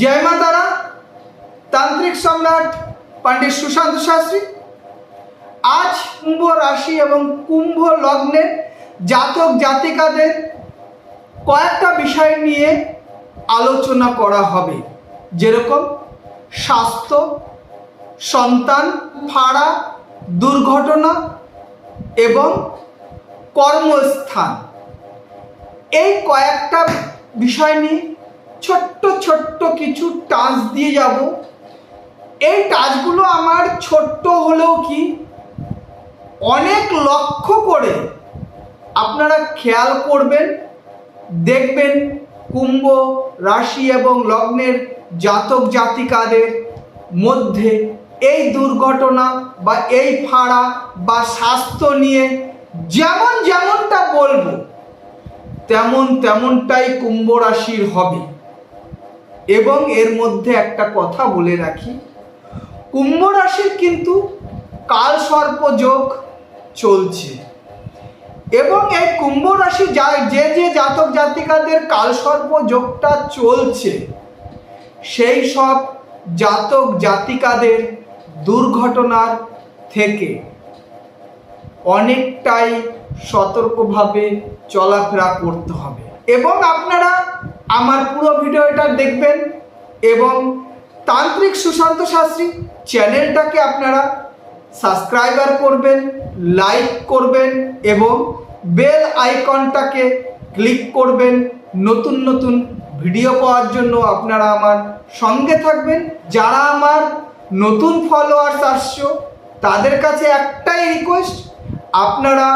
জয় মা তারা, তান্ত্রিক সম্রাট পণ্ডিত সুশান্ত শাস্ত্রী। আজ কুম্ভ রাশি এবং কুম্ভ লগ্নের জাতক জাতিকাদের কয়েকটা বিষয় নিয়ে আলোচনা করা হবে। যেরকম স্বাস্থ্য, সন্তান ফাড়া, দুর্ঘটনা এবং কর্মস্থান। এই কয়েকটা বিষয় নিয়ে ছোট্ট ছোট্ট কিছু টাচ দিয়ে যাব। এই টাচগুলো আমার ছোট্ট হলেও কি? অনেক লক্ষ্য করে আপনারা খেয়াল করবেন, দেখবেন কুম্ভ রাশি এবং লগ্নের জাতক জাতিকাদের মধ্যে এই দুর্ঘটনা বা এই ফাড়া বা স্বাস্থ্য নিয়ে যেমন যেমনটা বলব, তেমন তেমনটাই কুম্ভ রাশির হবে। এবং এর মধ্যে একটা কথা বলে রাখি। কুম্ভ রাশির কিন্তু কাল সর্প যোগ চলছে। এবং এই কুম্ভ রাশি যা যে যে জাতক জাতিকাদের কাল সর্প যোগটা চলছে, সেই সব জাতক জাতিকাদের দুর্ঘটনার থেকে অনেকটাই সতর্কভাবে চলাফেরা করতে হবে। এবং আপনারা আমার পুরো ভিডিওটা দেখবেন এবং তান্ত্রিক সুশান্ত শাস্ত্রী চ্যানেলটাকে আপনারা সাবস্ক্রাইবার করবেন, লাইক করবেন এবং বেল আইকনটাকে ক্লিক করবেন। নতুন নতুন ভিডিও পাওয়ার জন্য আপনারা আমার সঙ্গে থাকবেন। যারা আমার নতুন ফলোয়ার্স আসছো, তাদের কাছে একটাই রিকোয়েস্ট আপনারা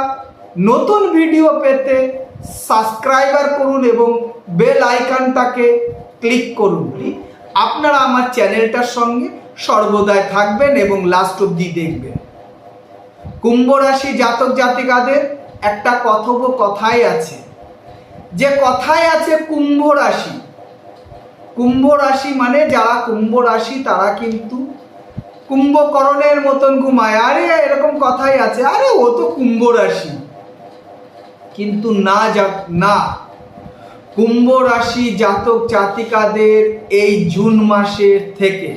নতুন ভিডিও পেতে সাবস্ক্রাইবার করুন এবং বেল আইকনটাকে ক্লিক করুন আপনারা আমার চ্যানেলটার সঙ্গে সর্বদাই থাকবেন এবং লাস্ট অবধি দেখবেন। কুম্ভ রাশি জাতক জাতিকাদের একটা কথব কথাই আছে। যে কথাই আছে কুম্ভ রাশি কুম্ভ রাশি মানে যারা কুম্ভ রাশি, তারা কিন্তু কুম্ভকরণের মতন ঘুমায়। আরে, এরকম কথাই আছে। আরে, ও তো কুম্ভ রাশি। কিন্তু না না। কুম্ভ রাশি জাতক জাতিকাদের এই জুন মাসের থেকে,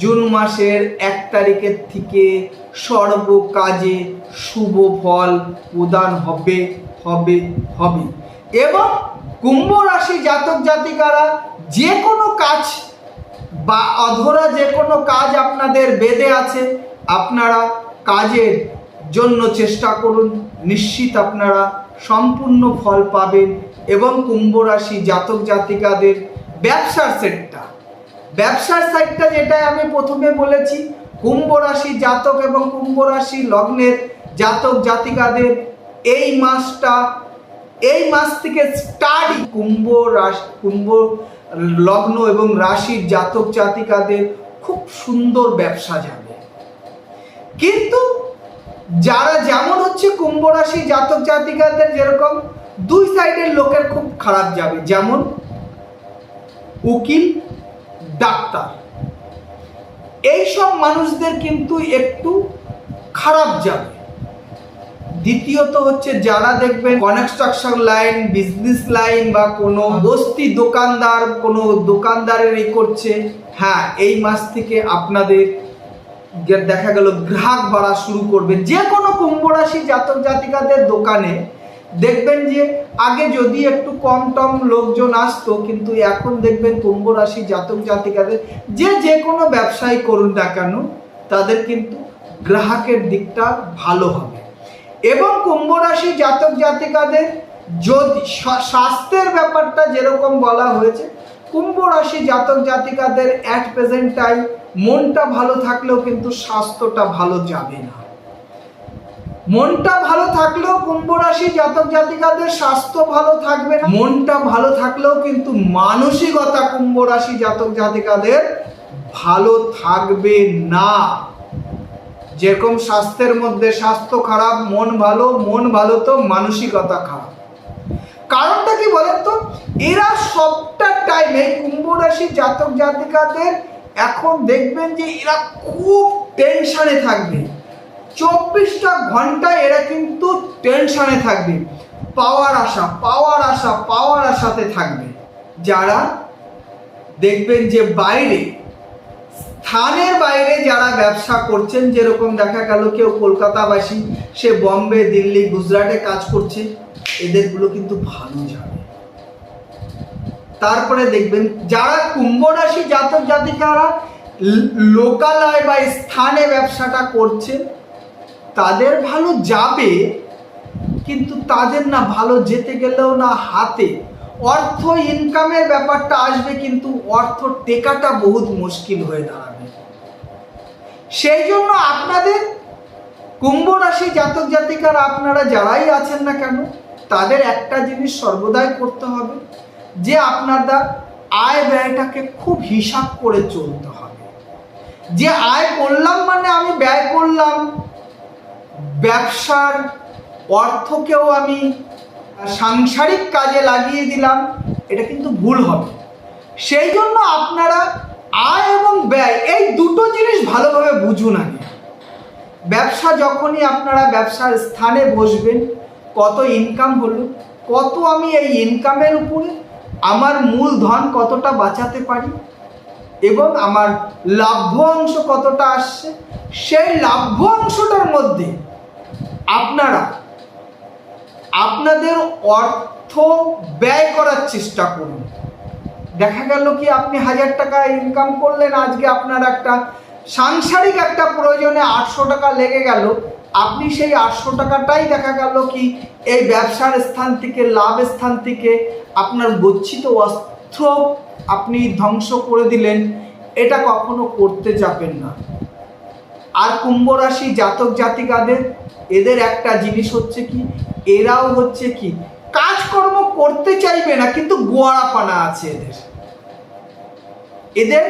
জুন মাসের এক তারিখের থেকে সর্ব কাজে শুভ ফল প্রদান হবে হবে হবে। এবং কুম্ভ রাশি জাতক জাতিকারা যে কোনো কাজ বা অধরা যে কোনো কাজ আপনাদের বেঁধে আছে, আপনারা কাজের জন্য চেষ্টা করুন। নিশ্চিত আপনারা সম্পূর্ণ ফল পাবেন এবং কুম্ভ রাশি জাতক জাতিকাদের ব্যবসার সেটটা ব্যবসার সাইডটা যেটা আমি প্রথমে বলেছি কুম্ভ রাশি জাতক এবং কুম্ভ রাশি লগ্নের জাতক জাতিকাদের এই মাসটা, এই মাস থেকে স্টার্ট কুম্ভ রাশি, কুম্ভ লগ্ন এবং রাশির জাতক জাতিকাদের খুব সুন্দর ব্যবসা যাবে। কিন্তু যারা যেমন হচ্ছে কুম্ভ রাশি জাতক জাতিকাদের যেরকম, দুই সাইডের লোকের খুব খারাপ যাবে। যেমন উকিল, ডাক্তার। এইসব মানুষদের কিন্তু একটু খারাপ যাবে। দ্বিতীয়ত হচ্ছে যারা দেখবেন কনস্ট্রাকশন লাইন বিজনেস লাইন বা কোনো বস্তি দোকানদার, কোনো দোকানদারের এই করছে হ্যাঁ এই মাস থেকে আপনাদের দেখা গেল, গ্রাহক বাড়া শুরু করবে। যে কোনো কুম্ভ রাশি জাতক জাতিকাদের দোকানে দেখবেন যে আগে যদি একটু কম টম লোকজন আসতো, কিন্তু এখন দেখবেন কুম্ভ রাশি জাতক জাতিকাদের যে যে কোনো ব্যবসায় করুন না কেন, তাদের কিন্তু গ্রাহকের দিকটা ভালো হবে। এবং কুম্ভ রাশি জাতক জাতিকাদের যদি স্বাস্থ্যের ব্যাপারটা যেরকম বলা হয়েছে কুম্ভ রাশি জাতক জাতিকাদের অ্যাট প্রেজেন্ট টাইম মনটা ভালো থাকলেও কিন্তু স্বাস্থ্যটা ভালো যাবে না। মনটা ভালো থাকলেও কুম্ভ রাশি জাতক জাতিকাদের স্বাস্থ্য ভালো থাকবে না। মনটা ভালো থাকলেও কিন্তু মানসিকতা কুম্ভ রাশি জাতক জাতিকাদের ভালো থাকবে না। যেরকম স্বাস্থ্যের মধ্যে স্বাস্থ্য খারাপ, মন ভালো মন ভালো তো মানসিকতা খারাপ। কারণটা কি বলেন তো? এরা সবটা টাইমে কুম্ভ রাশি জাতক জাতিকাদের এখন দেখবেন যে এরা খুব টেনশনে থাকবে। চব্বিশটা ঘন্টায় এরা কিন্তু টেনশনে থাকবে। পাওয়ার আশা পাওয়ার আশা, পাওয়ার আশাতে থাকবে। যারা দেখবেন যে বাইরে স্থানের বাইরে যারা ব্যবসা করছেন, যেরকম দেখা গেল কেউ কলকাতাবাসী, সে বম্বে, দিল্লি, গুজরাটে কাজ করছে, এদেরগুলো কিন্তু ভালো যাবে তারপরে দেখবেন, যারা কুম্ভ রাশি জাতক জাতিকারা লোকালয় বা স্থানে ব্যবসাটা করছে, তাদের ভালো যাবে, কিন্তু তাদের না ভালো যেতে গেলেও না হাতে। অর্থ ইনকামের ব্যাপারটা আসবে, কিন্তু অর্থ টেকাটা বহুত মুশকিল হয়ে দাঁড়াবে। সেই জন্য আপনাদের কুম্ভ রাশি জাতক জাতিকার, আপনারা যারাই আছেন না কেন, তাদের একটা জিনিস সর্বদাই করতে হবে, যে আপনারা আয় ব্যয়টাকে খুব হিসাব করে চলতে হবে। যে আয় করলাম মানে আমি ব্যয় করলাম, ব্যবসার অর্থকেও আমি সাংসারিক কাজে লাগিয়ে দিলাম, এটা কিন্তু ভুল হবে। সেই জন্য আপনারা আয় এবং ব্যয়, এই দুটো জিনিস ভালোভাবে বুঝুন আগে। ব্যবসা যখনই আপনারা ব্যবসার স্থানে বসবেন, কত ইনকাম হলো, কত আমি এই ইনকামের উপরে আমার মূলধন কতটা বাঁচাতে পারি, এবং আমার লাভ্য অংশ কতটা আসছে, সেই লাভ্য অংশটার মধ্যে আপনারা আপনাদের অর্থ ব্যয় করার চেষ্টা করুন। দেখা গেল কি আপনি হাজার টাকা ইনকাম করলেন, আজকে আপনার একটা সাংসারিক একটা প্রয়োজনে আটশো টাকা লেগে গেল। আপনি সেই আটশো টাকাটাই দেখা গেল কি এই ব্যবসার স্থান থেকে, লাভ স্থান থেকে আপনার গচ্ছিত অস্ত্র আপনি ধ্বংস করে দিলেন। এটা কখনো করতে যাবেন না। আর কুম্ভ রাশি জাতক জাতিকাদের এদের একটা জিনিস হচ্ছে কি? এরাও হচ্ছে কি? কাজকর্ম করতে চাইবে না, কিন্তু গোয়ারাপানা আছে এদের। এদের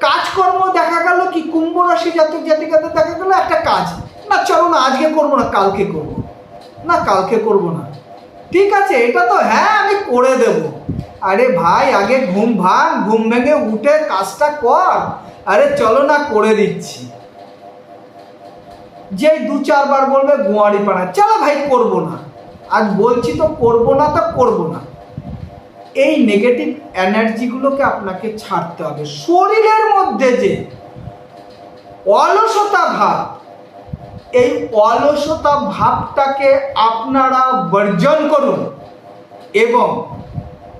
কাজকর্ম দেখা গেল কি? কুম্ভ রাশি জাতক জাতিকাদের দেখা গেল একটা কাজ। না, চলো না, আজকে করব না, কালকে করব। না, কালকে করব না। ঠিক আছে, এটা তো হ্যাঁ আমি করে দেব। আরে ভাই, আগে ঘুম ভাঙ, ঘুম ভেঙে উঠে কাজটা কর। আরে চলো না, করে দিচ্ছি। যে দু চারবার বলবে গোয়ারি পাড়া চলো ভাই, করব না। আজ বলছি তো করব না তো করব না। এই নেগেটিভ এনার্জিগুলোকে আপনাকে ছাড়তে হবে। শরীরের মধ্যে যে অলসতা ভাব, এই অলসতা ভাবটাকে আপনারা বর্জন করুন। এবং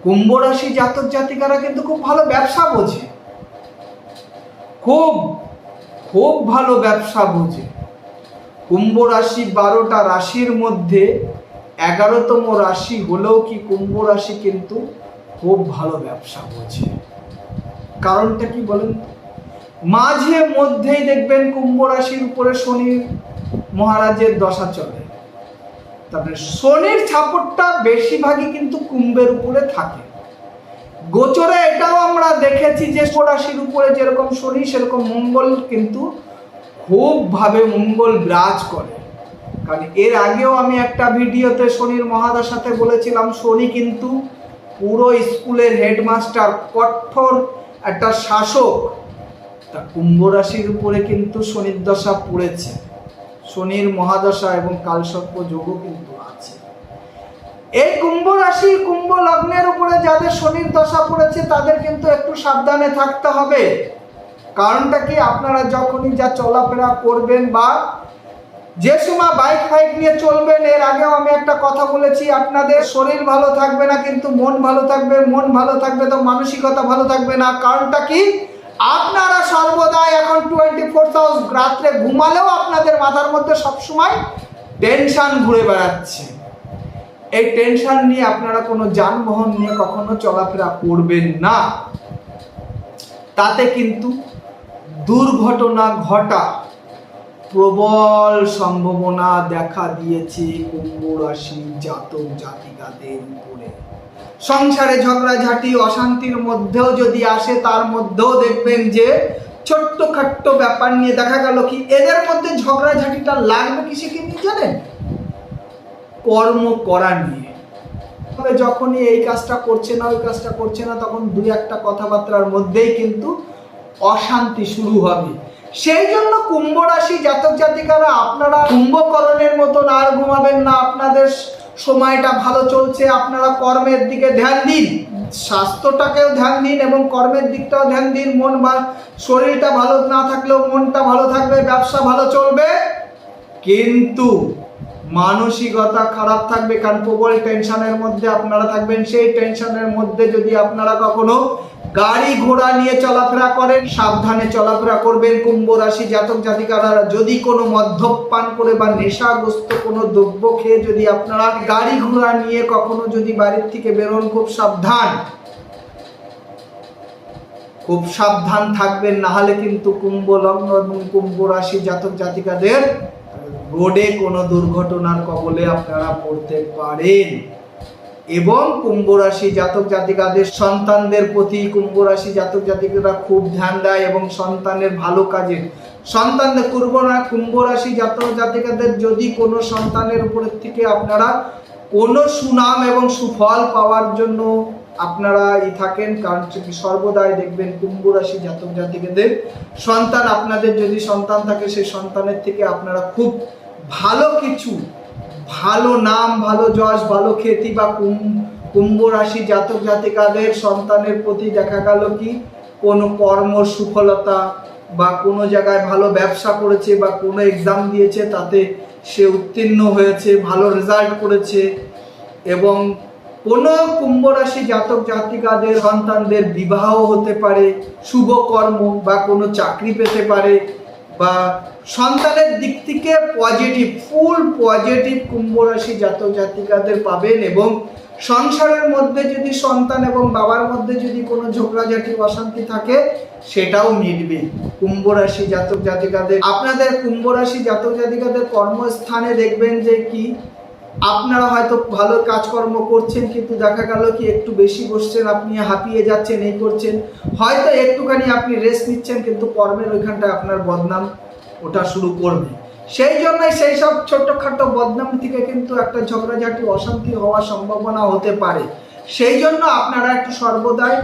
কুম্ভ রাশি জাতক জাতিকারা কিন্তু খুব ভালো ব্যবসা বোঝে। খুব খুব ভালো ব্যবসা বোঝে। কুম্ভ রাশি বারোটা রাশির মধ্যে এগারোতম রাশি হলেও কি কুম্ভ রাশি কিন্তু খুব ভালো ব্যবসা বোঝে কারণটা কি বলেন? মাঝে মধ্যেই দেখবেন কুম্ভ রাশির উপরে শনি মহারাজের দশা চলে। তারপরে শনির ছাপটটা বেশিরভাগই কিন্তু কুম্ভের উপরে থাকে। গোচরে এটাও আমরা দেখেছি যে রাশির উপরে যেরকম শনি, সেরকম মঙ্গল কিন্তু খুবভাবে মঙ্গল বিরাজ করে। কারণ এর আগেও আমি একটা ভিডিওতে শনির মহাদশাতে বলেছিলাম, শনি কিন্তু পুরো স্কুলের হেডমাস্টার, কঠোর একটা শাসক। তা কুম্ভ রাশির উপরে কিন্তু শনির দশা পড়েছে। শনির মহাদশা এবং কালসর্প যোগও কিন্তু আছে। এই কুম্ভ রাশি, কুম্ভ লগ্নের উপরে যাদের শনির দশা পড়েছে, তাদের কিন্তু একটু সাবধানে থাকতে হবে। কারণটা কি? আপনারা যখনই যা চলাফেরা করবেন বা যে সময় বাইক ফাইক নিয়ে চলবেন, এর আগেও আমি একটা কথা বলেছি, আপনাদের শরীর ভালো থাকবে না, কিন্তু মন ভালো থাকবে, মন ভালো থাকবে তো মানসিকতা ভালো থাকবে না। কারণটা কি? আপনারা সর্বদাই এখন টোয়েন্টি ফোর রাত্রে ঘুমালেও আপনাদের মাথার মধ্যে সবসময় টেনশন ঘুরে বেড়াচ্ছে। এই টেনশন নিয়ে আপনারা কোনো যানবাহন নিয়ে কখনো চলাফেরা করবেন না। তাতে কিন্তু দুর্ঘটনা ঘটা প্রবল সম্ভাবনা দেখা দিয়েছে কুম্ভ রাশি জাতক জাতিকাদের উপরে। সংসারে ঝগড়াঝাটি, অশান্তির মধ্যেও যদি আসে, তার মধ্যেও দেখবেন যে ছোট্ট খাট্ট ব্যাপার নিয়ে দেখা গেল কি, এদের মধ্যে ঝগড়াঝাটিটা লাগবে কিসে কি জানেন? কর্ম করা নিয়ে। তবে যখনই এই কাজটা করছে না, ওই কাজটা করছে না, তখন দুই একটা কথাবার্তার মধ্যেই কিন্তু অশান্তি শুরু হবে। সেই জন্য কুম্ভ রাশি জাতক জাতিকারা, আপনারা কুম্ভকরণের মতন আর ঘুমাবেন না। আপনাদের সময়টা ভালো চলছে। আপনারা কর্মের দিকে ধ্যান দিন। স্বাস্থ্যটাকেও ধ্যান দিন এবং কর্মের দিকটাও ধ্যান দিন। মন বা শরীরটা ভালো না থাকলেও মনটা ভালো থাকবে, ব্যবসা ভালো চলবে। কিন্তু মানসিকতা খারাপ থাকবে, কারণ প্রবল টেনশনের মধ্যে আপনারা থাকবেন। সেই টেনশনের মধ্যে যদি আপনারা কখনো গাড়ি ঘোড়া নিয়ে চলাফেরা করেন, সাবধানে চলাফেরা করবেন কুম্ভ রাশি জাতক জাতিকারা। যদি কোনো মদ্যপান করে বা নেশাগ্রস্ত কোনো দ্রব্য খেয়ে যদি আপনারা গাড়ি ঘোড়া নিয়ে কখনো যদি বাড়ির থেকে বেরোন, খুব সাবধান। খুব সাবধান থাকবেন, না হলে কিন্তু কুম্ভ লগ্ন এবং কুম্ভ রাশি জাতক জাতিকাদের রোডে কোনো দুর্ঘটনার কবলে আপনারা পড়তে পারেন। এবং কুম্ভ রাশি জাতক জাতিকাদের সন্তানদের প্রতি কুম্ভ রাশি জাতক জাতিকারা খুব ধ্যান দেয় এবং সন্তানের ভালো কাজে সন্তানদের কুম্ভ রা- কুম্ভ রাশি জাতক জাতিকাদের যদি কোনো সন্তানের উপর থেকে আপনারা কোনো সুনাম এবং সুফল পাওয়ার জন্য আপনারা ই থাকেন, কারণ সর্বদাই দেখবেন কুম্ভ রাশি জাতক জাতিকাদের সন্তান, আপনাদের যদি সন্তান থাকে, সেই সন্তানের থেকে আপনারা খুব ভালো কিছু ভালো নাম, ভালো যশ, ভালো খ্যাতি বা কুম- কুম্ভ রাশি জাতক জাতিকাদের সন্তানের প্রতি দেখা গেল কি? কোনো কর্ম সুফলতা বা কোনো জায়গায় ভালো ব্যবসা করেছে বা কোনো এক্সাম দিয়েছে তাতে সে উত্তীর্ণ হয়েছে, ভালো রেজাল্ট করেছে এবং কোনো কুম্ভ রাশি জাতক জাতিকাদের সন্তানদের বিবাহ হতে পারে, শুভ কর্ম বা কোনো চাকরি পেতে পারে বা সন্তানের দিক থেকে পজিটিভ ফুল পজিটিভ কুম্ভ রাশি জাতক জাতিকাদের পাবেন এবং সংসারের মধ্যে যদি সন্তান এবং বাবার মধ্যে যদি কোনো ঝগড়াঝাটি অশান্তি থাকে, সেটাও মিটবে। কুম্ভ রাশি জাতক জাতিকাদের, আপনাদের কুম্ভ রাশি জাতক জাতিকাদের কর্মস্থানে দেখবেন যে কি আপনারা হয়তো ভালো কাজকর্ম করছেন, কিন্তু দেখা গেল কি একটু বেশি বসছেন, আপনি হাঁপিয়ে যাচ্ছেন, এই করছেন। হয়তো একটুখানি আপনি রেস্ট নিচ্ছেন, কিন্তু কর্মের ওইখানটায় আপনার বদনাম ওটা শুরু করবে। সেই জন্যই সেই সব ছোট্টখাটো বদনাম থেকে কিন্তু একটা ঝগড়াঝাটি, অশান্তি হওয়ার সম্ভাবনা হতে পারে। সেই জন্য আপনারা একটু সর্বদাই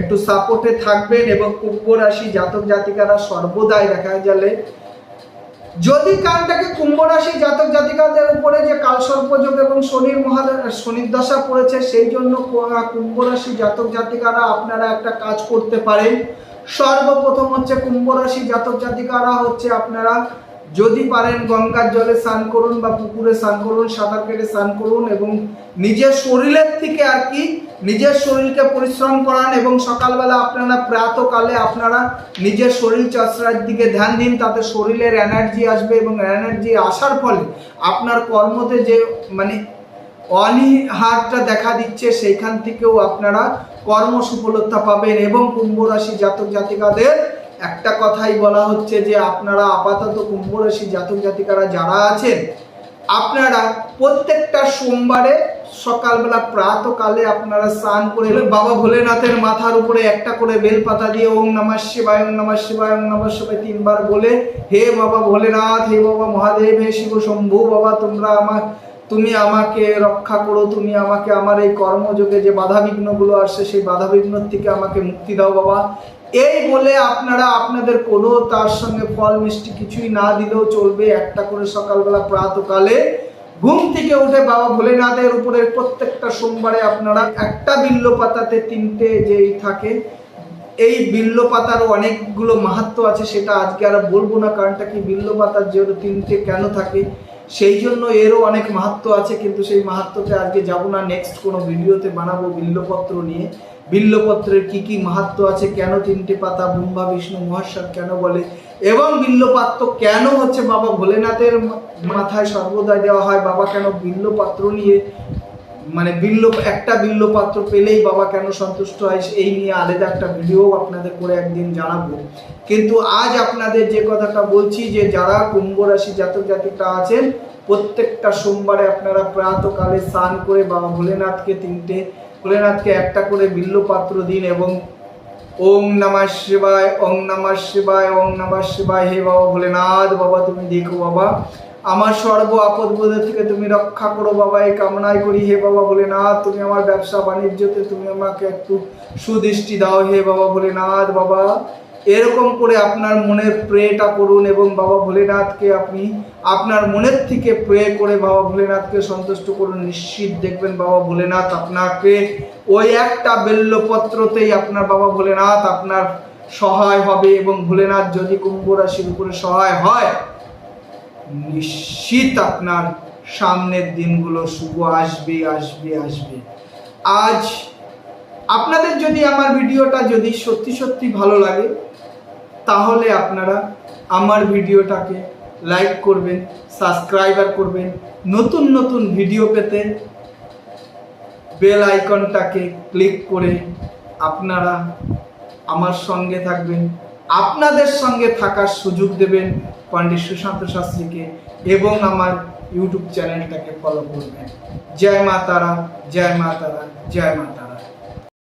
একটু সাপোর্টে থাকবেন এবং কুম্ভ রাশি জাতক জাতিকারা সর্বদাই দেখা গেলে যদি কালটাকে কুম্ভ রাশি জাতক জাতিকাদের উপরে যে কাল কালসর্পযোগ এবং শনির মহা শনির দশা পড়েছে, সেই জন্য কুম্ভ রাশি জাতক জাতিকারা আপনারা একটা কাজ করতে পারেন। সর্বপ্রথম হচ্ছে কুম্ভ রাশি জাতক জাতিকারা হচ্ছে আপনারা যদি পারেন গঙ্গার জলে স্নান করুন বা পুকুরে স্নান করুন, সাঁতার কেটে স্নান করুন এবং নিজের শরীরের থেকে আর কি নিজের শরীরকে পরিশ্রম করান এবং সকালবেলা আপনারা প্রাতকালে আপনারা নিজের শরীর চর্চার দিকে ধ্যান দিন, তাতে শরীরের এনার্জি আসবে এবং এনার্জি আসার ফলে আপনার কর্মতে যে মানে অনীহারটা দেখা দিচ্ছে, সেইখান থেকেও আপনারা কর্ম সফলতা পাবেন এবং কুম্ভ রাশি জাতক জাতিকাদের একটা কথাই বলা হচ্ছে যে আপনারা আপাতত কুম্ভ রাশি জাতক জাতিকারা যারা আছেন, আপনারা প্রত্যেকটা সোমবারে সকালবেলা প্রাতকালে আপনারা স্নান করে বাবা ভোলেনাথের মাথার উপরে একটা করে বেলপাতা দিয়ে ওম নমঃ শিবায় ওম নমঃ শিবায় ওম নমঃ শিবায় তিনবার বলে, হে বাবা ভোলেনাথ, হে বাবা মহাদেব, হে শিব শম্ভু, বাবা তোমরা আমার তুমি আমাকে রক্ষা করো, তুমি আমাকে আমার এই কর্মযোগে যে বাধা বিঘ্নগুলো আসছে, সেই বাধা বিঘ্ন থেকে আমাকে মুক্তি দাও বাবা। এই বলে আপনারা আপনাদের কোনো তার সঙ্গে ফল মিষ্টি কিছুই না দিলেও চলবে। একটা করে সকালবেলা প্রাতকালে ঘুম থেকে উঠে বাবা ভোলেনাথের উপরে প্রত্যেকটা সোমবারে আপনারা একটা বিল্ল পাতাতে তিনটে যেই থাকে, এই বিল্ল পাতারও অনেকগুলো মাহাত্ম আছে, সেটা আজকে আর বলব না কারণটা কি বিল্ল পাতার যেহেতু তিনটে কেন থাকে, সেই জন্য এরও অনেক মাহাত্ম আছে, কিন্তু সেই মাহাত্মতে আজকে যাব না নেক্সট কোনো ভিডিওতে বানাবো বিল্লপত্র নিয়ে। বিল্লপত্রের কি কি মাহাত্ম আছে, কেন তিনটে পাতা, ব্রহ্মা, বিষ্ণু মহাশ্বর কেন বলে, এবং বিল্লপাত্র কেন হচ্ছে বাবা ভোলেনাথের মাথায় সর্বদা দেওয়া হয়, বাবা কেন বিল্লপাত্র নিয়ে মানে বিল্ল একটা বিল্ল পাত্র পেলেই বাবা কেন সন্তুষ্ট হয়, এই নিয়ে আলাদা একটা ভিডিও আপনাদের করে একদিন জানাব। কিন্তু আজ আপনাদের যে কথাটা বলছি, যে যারা কুম্ভ রাশি জাতক জাতিকা আছেন, প্রত্যেকটা সোমবারে আপনারা প্রাতকালে স্নান করে বাবা ভোলেনাথকে তিনটে, ভোলেনাথকে একটা করে বিল্ল পাত্র দিন এবং ওম নমঃ শিবায়, ওম নমঃ শিবায়, ওম নমঃ শিবায়, হে বাবা ভোলেনাথ, বাবা তুমি দেখো বাবা আমার সর্ব আপদ বোধ থেকে তুমি রক্ষা করো বাবা, এই কামনাই করি। হে বাবা ভোলেনাথ, তুমি আমার ব্যবসা বাণিজ্যতে তুমি আমাকে একটু সুদৃষ্টি দাও। হে বাবা ভোলেনাথ, বাবা, এরকম করে আপনার মনের প্রেটা করুন এবং বাবা ভোলেনাথকে আপনি আপনার মনের থেকে প্রে করে বাবা ভোলেনাথকে সন্তুষ্ট করুন। নিশ্চিত দেখবেন বাবা ভোলেনাথ আপনাকে ওই একটা বেল্লপত্রতেই আপনার বাবা ভোলেনাথ আপনার সহায় হবে এবং ভোলেনাথ যদি কুম্ভ রাশির উপরে সহায় হয় নিশ্চিত আপনার সামনের দিনগুলো শুভ আসবে আসবে আসবে। আজ আপনাদের যদি আমার ভিডিওটা যদি সত্যি সত্যি ভালো লাগে, তাহলে আপনারা আমার ভিডিওটাকে লাইক করবেন, সাবস্ক্রাইবার করবেন, নতুন নতুন ভিডিও পেতে বেল আইকনটাকে ক্লিক করে আপনারা আমার সঙ্গে থাকবেন, আপনাদের সঙ্গে থাকার সুযোগ দেবেন পণ্ডিত সুশান্ত শাস্ত্রীকে এবং আমার ইউটিউব চ্যানেলটাকে ফলো করবেন। জয় মা তারা, জয় মা তারা, জয় মা তারা।